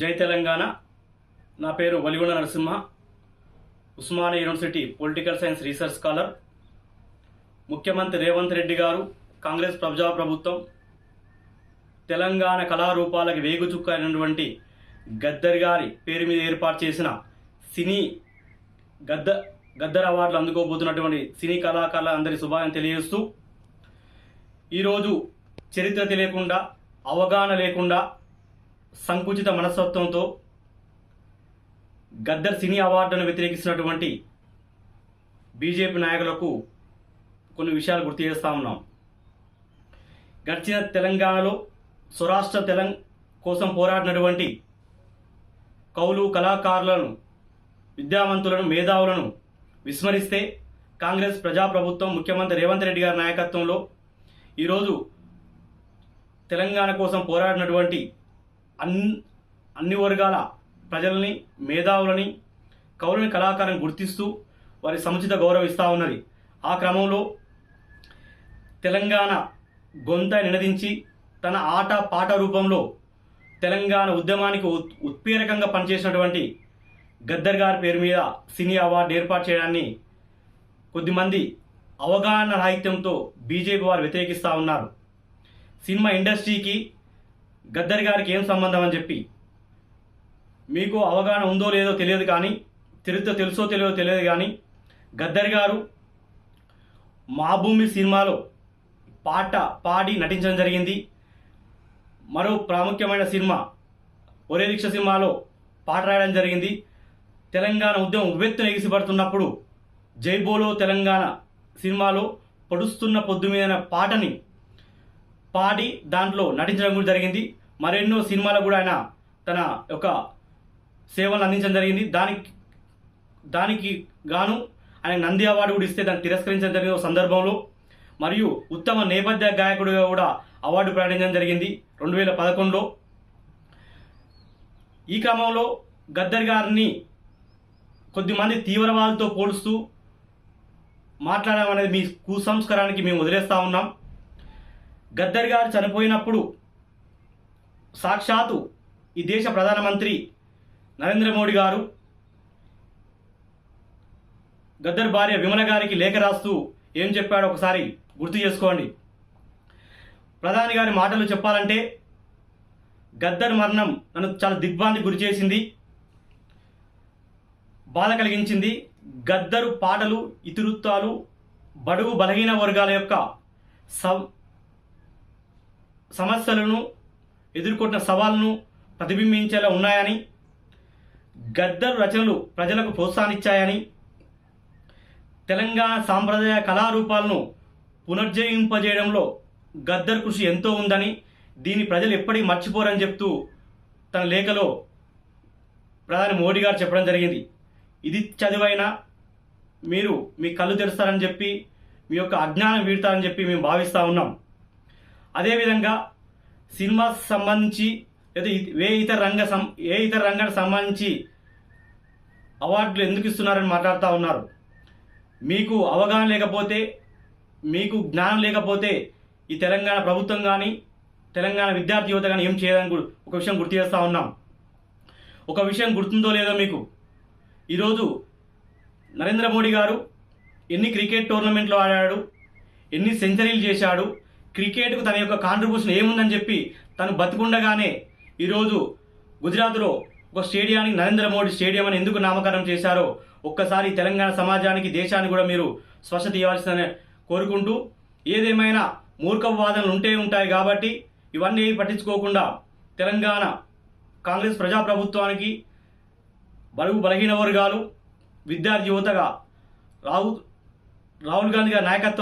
జై తెలంగాణ. నా పేరు Valigonda Narasimha. Osmania university political science research scholar. ముఖ్యమంత్రి రేవంత్ రెడ్డి గారు కాంగ్రెస్ ప్రజా ప్రభుత్వం. తెలంగాణ కళారూపాలకు వేగుచుక్క అయినటువంటి గద్దర్ గారి పేరు మీద ఏర్పాటు చేసిన సినీ గద్ద గద్దర్ అవార్డులు అందుకోబోతున్నటువంటి సినీ కళాకారుల అందరి శుభాన్ని తెలియజేస్తూ ఈరోజు చరిత్ర తెలియకుండా అవగాహన లేకుండా సంకుచిత మనస్తత్వంతో గద్దర్ సినీ అవార్డును వ్యతిరేకిస్తున్నటువంటి బీజేపీ నాయకులకు కొన్ని విషయాలు గుర్తు చేస్తూ ఉన్నాం. గడిచిన తెలంగాణలో స్వరాష్ట్ర తెలంగ కోసం పోరాడినటువంటి కౌలు కళాకారులను విద్యావంతులను మేధావులను విస్మరిస్తే కాంగ్రెస్ ప్రజాప్రభుత్వం ముఖ్యమంత్రి రేవంత్ రెడ్డి గారి నాయకత్వంలో ఈరోజు తెలంగాణ కోసం పోరాడినటువంటి అన్ అన్ని వర్గాల ప్రజల్ని మేధావులని కౌలని కళాకారులను గుర్తిస్తూ వారి సముచిత గౌరవిస్తూ ఉన్నది. ఆ క్రమంలో తెలంగాణ గొంత నినదించి తన ఆట పాట రూపంలో తెలంగాణ ఉద్యమానికి ఉత్- ఉత్ప్రేరకంగా పనిచేసినటువంటి గద్దర్ గారి పేరు మీద సినీ అవార్డు ఏర్పాటు చేయడాన్ని కొద్దిమంది అవగాహన రాహిత్యంతో బీజేపీ వారు వ్యతిరేకిస్తూ ఉన్నారు. సినిమా ఇండస్ట్రీకి గద్దర్ గారికి ఏం సంబంధం అని చెప్పి. మీకు అవగాహన ఉందో లేదో తెలియదు కానీ చరిత్ర తెలుసో తెలియదో తెలియదు కానీ గద్దర్ గారు మా భూమి సినిమాలో పాట పాడి నటించడం జరిగింది. మరో ప్రాముఖ్యమైన సినిమా ఒరే దీక్ష సినిమాలో పాట రాయడం జరిగింది. తెలంగాణ ఉద్యమం ఉవ్వెత్తున ఎగిసిపడుతున్నప్పుడు జై బోలో తెలంగాణ సినిమాలో పొడుస్తున్న పొద్దు మీద పాటని పాడి దాంట్లో నటించడం కూడా జరిగింది. మరెన్నో సినిమాలకు కూడా ఆయన తన యొక్క సేవలు అందించడం జరిగింది. దానికి దానికి గాను ఆయన నంది అవార్డు కూడా ఇస్తే దాన్ని తిరస్కరించడం జరిగిన ఒక సందర్భంలో. మరియు ఉత్తమ నేపథ్య గాయకుడిగా కూడా అవార్డు ప్రకటించడం జరిగింది రెండు వేల పదకొండులో. ఈ క్రమంలో గద్దర్ గారిని కొద్దిమంది తీవ్రవాదులతో పోలుస్తూ మాట్లాడడం అనేది మీ కుసంస్కారానికి మేము వదిలేస్తూ ఉన్నాం. గద్దర్ గారు చనిపోయినప్పుడు సాక్షాత్తు ఈ దేశ ప్రధానమంత్రి నరేంద్ర మోడీ గారు గద్దర్ భార్య విమల గారికి లేఖ రాస్తూ ఏం చెప్పాడో ఒకసారి గుర్తు చేసుకోండి. ప్రధాని గారి మాటలు చెప్పాలంటే గద్దర్ మరణం నన్ను చాలా దిగ్భ్రాంతి గురి చేసింది బాధ కలిగించింది. గద్దరు పాటలు ఇతివృత్తాలు బడుగు బలహీన వర్గాల యొక్క సమస్యలను ఎదుర్కొంటున్న సవాళ్ళను ప్రతిబింబించేలా ఉన్నాయని గద్దరు రచనలు ప్రజలకు ప్రోత్సాహనిచ్చాయని తెలంగాణ సాంప్రదాయ కళారూపాలను పునర్జీవింపజేయడంలో గద్దర్ కృషి ఎంతో ఉందని దీన్ని ప్రజలు ఎప్పటికీ మర్చిపోరని చెప్తూ తన లేఖలో ప్రధాని మోడీ గారు చెప్పడం జరిగింది. ఇది చదివైనా మీరు మీ కళ్ళు తెరుస్తారని చెప్పి మీ యొక్క అజ్ఞానం వీడతారని చెప్పి మేము భావిస్తూ ఉన్నాం. అదేవిధంగా సినిమా సంబంధించి లేదా ఏ ఇతర రంగ సం ఏ ఇతర రంగానికి సంబంధించి అవార్డులు ఎందుకు ఇస్తున్నారని మాట్లాడుతూ ఉన్నారు. మీకు అవగాహన లేకపోతే మీకు జ్ఞానం లేకపోతే ఈ తెలంగాణ ప్రభుత్వం కానీ తెలంగాణ విద్యార్థి యువత కానీ ఏం చేయదని ఒక విషయం గుర్తు చేస్తూ ఉన్నాం. ఒక విషయం గుర్తుందో లేదో మీకు. ఈరోజు నరేంద్ర మోడీ గారు ఎన్ని క్రికెట్ టోర్నమెంట్లో ఆడాడు ఎన్ని సెంచరీలు చేశాడు క్రికెట్కు తన యొక్క కాంట్రిబ్యూషన్ ఏముందని చెప్పి తను బతుకుండగానే ఈరోజు గుజరాత్లో ఒక స్టేడియానికి నరేంద్ర మోడీ స్టేడియం అని ఎందుకు నామకరణం చేశారో ఒక్కసారి తెలంగాణ సమాజానికి దేశానికి కూడా మీరు స్వచ్ఛత ఇవ్వాల్సిందని కోరుకుంటూ ఏదేమైనా మూర్ఖ వాదనలు ఉంటే ఉంటాయి కాబట్టి ఇవన్నీ పట్టించుకోకుండా తెలంగాణ కాంగ్రెస్ ప్రజాప్రభుత్వానికి బరువు బలహీన వర్గాలు విద్యార్థి యువతగా రాహుల్ రాహుల్ గాంధీ గారి నాయకత్వం